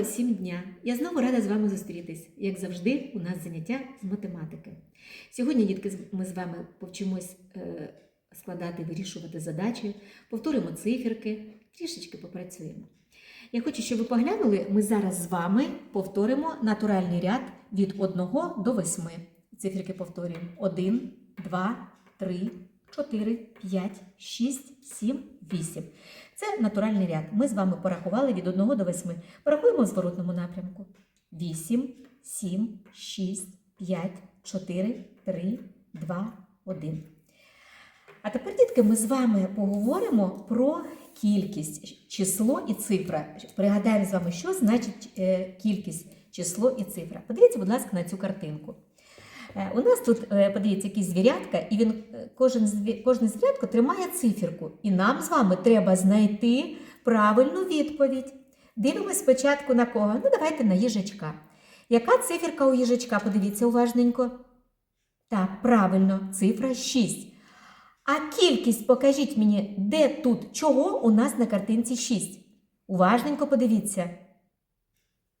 Доброго всім дня! Я знову рада з вами зустрітись, як завжди, у нас заняття з математики. Сьогодні, дітки, ми з вами повчимось е, складати, вирішувати задачі, повторимо циферки, трішечки попрацюємо. Я хочу, щоб ви поглянули, ми зараз з вами повторимо натуральний ряд від 1 до 8. Циферки повторюємо: 1, 2, 3, 4, 5, 6, 7, 8. Це натуральний ряд. Ми з вами порахували від 1 до 8. Порахуємо в зворотному напрямку. 8, 7, 6, 5, 4, 3, 2, 1. А тепер, дітки, ми з вами поговоримо про кількість, число і цифра. Пригадаємо з вами, що значить е, кількість, число і цифра. Подивіться, будь ласка, на цю картинку. Е, У нас тут, е, подивіться, якийсь звірятка, і він е, кожен, кожне звірятко тримає циферку. І нам з вами треба знайти правильну відповідь. Дивимось спочатку на кого? Ну, давайте на їжачка. Яка циферка у їжачка? Подивіться уважненько. Так, правильно, цифра 6. А кількість покажіть мені, де тут чого у нас на картинці 6. Уважненько подивіться.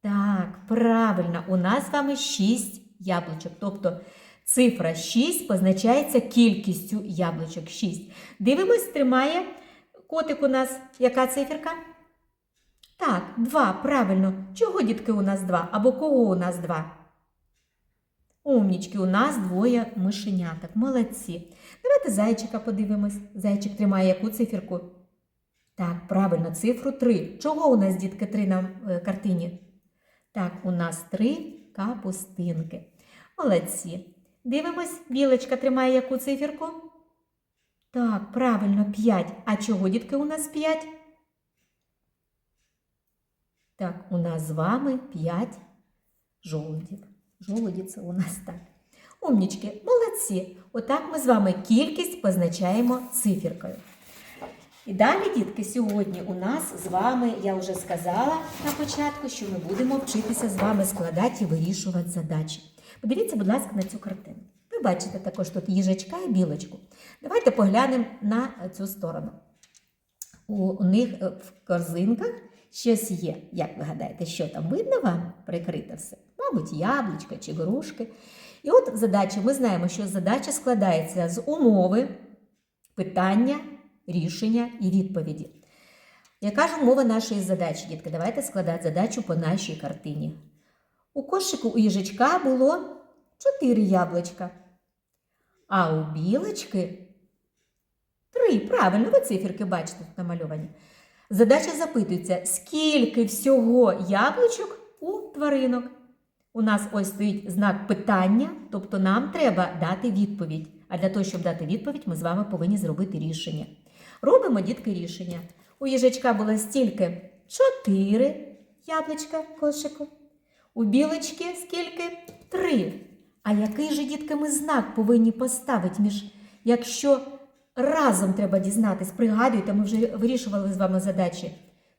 Так, правильно, у нас з вами 6 яблучок. Тобто цифра 6 позначається кількістю яблучок 6. Дивимось, тримає котик у нас. Яка циферка? Так, 2, правильно. Чого, дітки, у нас 2? Або кого у нас 2? Умнічки, у нас двоє мишеняток. Молодці. Давайте зайчика подивимось. Зайчик тримає яку циферку? Так, правильно, цифру 3. Чого у нас, дітки, 3 на е, картині? Так, у нас 3 капустинки. Молодці. Дивимось, білочка тримає яку циферку? Так, правильно, 5. А чого, дітки, у нас 5? Так, у нас з вами 5 жолудів. Жолуді це у нас так. Умнічки, молодці. Отак ми з вами кількість позначаємо циферкою. І далі, дітки, сьогодні у нас з вами, я вже сказала на початку, що ми будемо вчитися з вами складати і вирішувати задачі. Подивіться, будь ласка, на цю картину. Ви бачите також тут їжачка і білочку. Давайте поглянемо на цю сторону. У, них е, в корзинках щось є. Як ви гадаєте, що там видно вам прикрите все? Мабуть, яблучка чи грушки. І от задача, ми знаємо, що задача складається з умови, питання, рішення і відповіді. Яка ж умова нашої задачі, дітки? Давайте складати задачу по нашій картині. У кошику у їжачка було 4 яблучка, а у білочки Три, правильно, ви циферки бачите намальовані. Задача запитується, скільки всього яблучок у тваринок? У нас ось стоїть знак питання, тобто нам треба дати відповідь. А для того, щоб дати відповідь, ми з вами повинні зробити рішення. Робимо, дітки, рішення. У їжачка було стільки чотири яблучка кошику. У білочки скільки? Три. А який же, дітки, ми знак повинні поставити між, якщо разом треба дізнатись, пригадуйте, ми вже вирішували з вами задачі.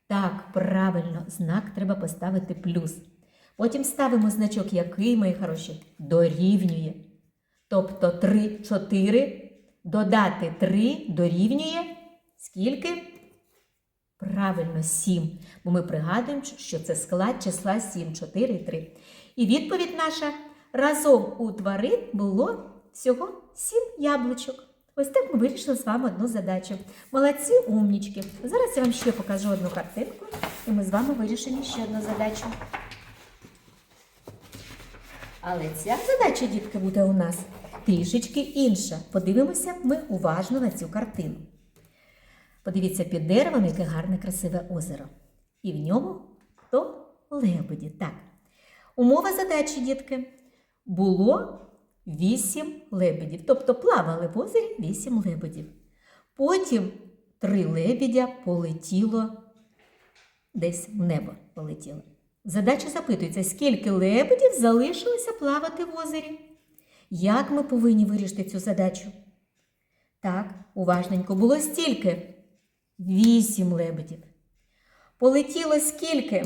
Так, правильно, знак треба поставити плюс. Потім ставимо значок, який, мої хороші, дорівнює. Тобто 3, 4 додати 3 дорівнює скільки? Правильно, 7. Бо ми пригадуємо, що це склад числа 7, 4 і 3. І відповідь наша разом у тварин було всього 7 яблучок. Ось так ми вирішили з вами одну задачу. Молодці умнічки. Зараз я вам ще покажу одну картинку, і ми з вами вирішимо ще одну задачу. Але ця задача, дітки, буде у нас трішечки інша. Подивимося ми уважно на цю картину. Подивіться під деревом, яке гарне красиве озеро. І в ньому хто лебеді. Так. Умова задачі, дітки, було вісім лебедів. Тобто плавали в озері вісім лебедів. Потім три лебедя полетіло десь в небо полетіло. Задача запитується, скільки лебедів залишилося плавати в озері? Як ми повинні вирішити цю задачу? Так, уважненько, було стільки. Вісім лебедів. Полетіло скільки?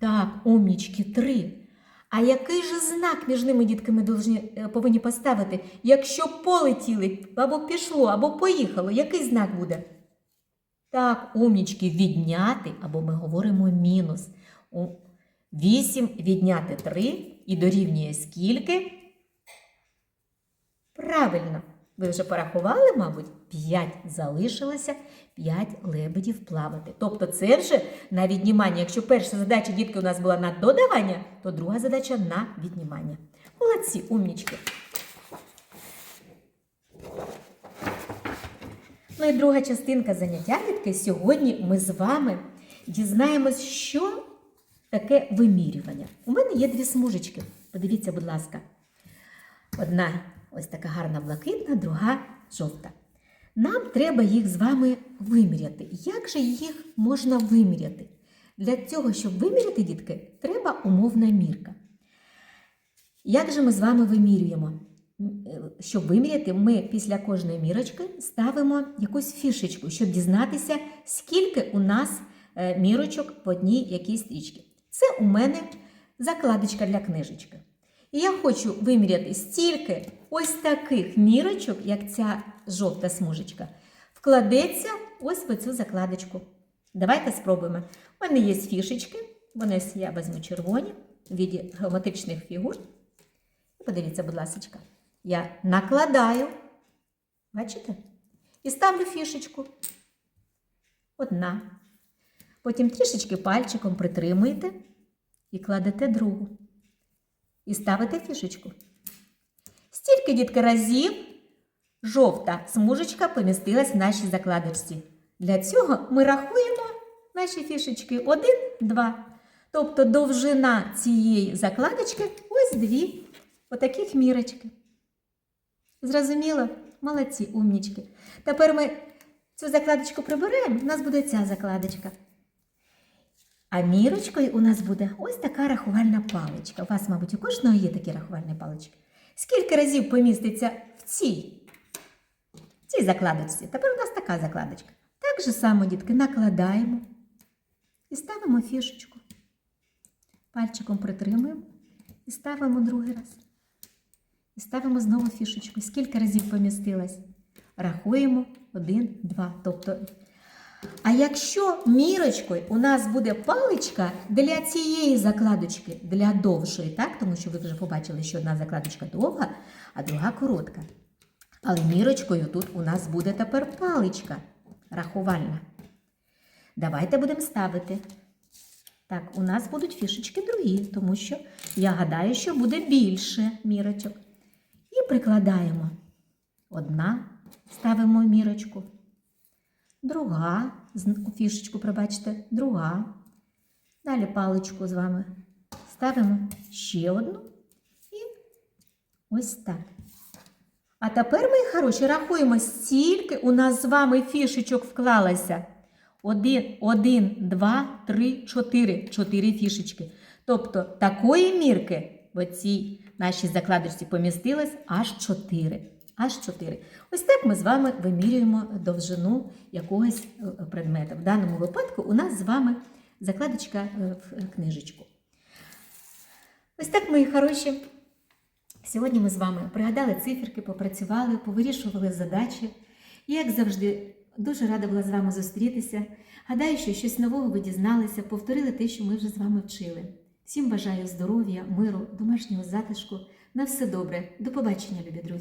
Так, умнічки, три. А який же знак між ними, дітки, ми должні, е, повинні поставити? Якщо полетіли, або пішло, або поїхало, який знак буде? Так, умнічки, відняти, або ми говоримо мінус. 8 відняти 3 і дорівнює скільки? Правильно. Ви вже порахували, мабуть, 5 залишилося, 5 лебедів плавати. Тобто це вже на віднімання. Якщо перша задача дітки у нас була на додавання, то друга задача на віднімання. Молодці, умнічки. Ну і друга частинка заняття, дітки. Сьогодні ми з вами дізнаємось, що таке вимірювання. У мене є дві смужечки. Подивіться, будь ласка. Одна ось така гарна блакитна, друга жовта. Нам треба їх з вами виміряти. Як же їх можна виміряти? Для цього, щоб виміряти, дітки, треба умовна мірка. Як же ми з вами вимірюємо? Щоб виміряти, ми після кожної мірочки ставимо якусь фішечку, щоб дізнатися, скільки у нас е, мірочок по одній якій стрічці. Це у мене закладочка для книжечки. І я хочу виміряти стільки ось таких мірочок, як ця жовта смужечка, вкладеться ось в цю закладочку. Давайте спробуємо. У мене є фішечки, вони я візьму червоні в віді геометричних фігур. Подивіться, будь ласка, я накладаю, бачите? І ставлю фішечку. Одна. Потім трішечки пальчиком притримуєте і кладете другу. І ставите фішечку. Стільки, дітки, разів жовта смужечка помістилась в нашій закладочці. Для цього ми рахуємо наші фішечки 1, 2. Тобто довжина цієї закладочки ось дві отаких мірочки. Зрозуміло? Молодці, умнічки. Тепер ми цю закладочку прибираємо, у нас буде ця закладочка. А мірочкою у нас буде ось така рахувальна паличка. У вас, мабуть, у кожного є такі рахувальні палички. Скільки разів поміститься в цій, цій закладочці? Тепер у нас така закладочка. Так же само, дітки, накладаємо і ставимо фішечку. Пальчиком притримуємо і ставимо другий раз. І ставимо знову фішечку. Скільки разів помістилась? Рахуємо один, два. Тобто а якщо мірочкою у нас буде паличка для цієї закладочки, для довшої, так? тому що ви вже побачили, що одна закладочка довга, а друга коротка. Але мірочкою тут у нас буде тепер паличка рахувальна. Давайте будемо ставити. Так, у нас будуть фішечки другі, тому що я гадаю, що буде більше мірочок. І прикладаємо. Одна, ставимо мірочку друга, фішечку, пробачте, друга. Далі паличку з вами ставимо ще одну і ось так. А тепер, мої хороші, рахуємо, стільки у нас з вами фішечок вклалося. Один, один, два, три, чотири. Чотири фішечки. Тобто такої мірки в цій нашій закладочці помістилось аж чотири. Аж чотири. Ось так ми з вами вимірюємо довжину якогось е, предмета. В даному випадку у нас з вами закладочка е, в книжечку. Ось так, мої хороші. Сьогодні ми з вами пригадали циферки, попрацювали, повирішували задачі. І, як завжди, дуже рада була з вами зустрітися. Гадаю, що щось нового ви дізналися, повторили те, що ми вже з вами вчили. Всім бажаю здоров'я, миру, домашнього затишку. На все добре. До побачення, любі друзі!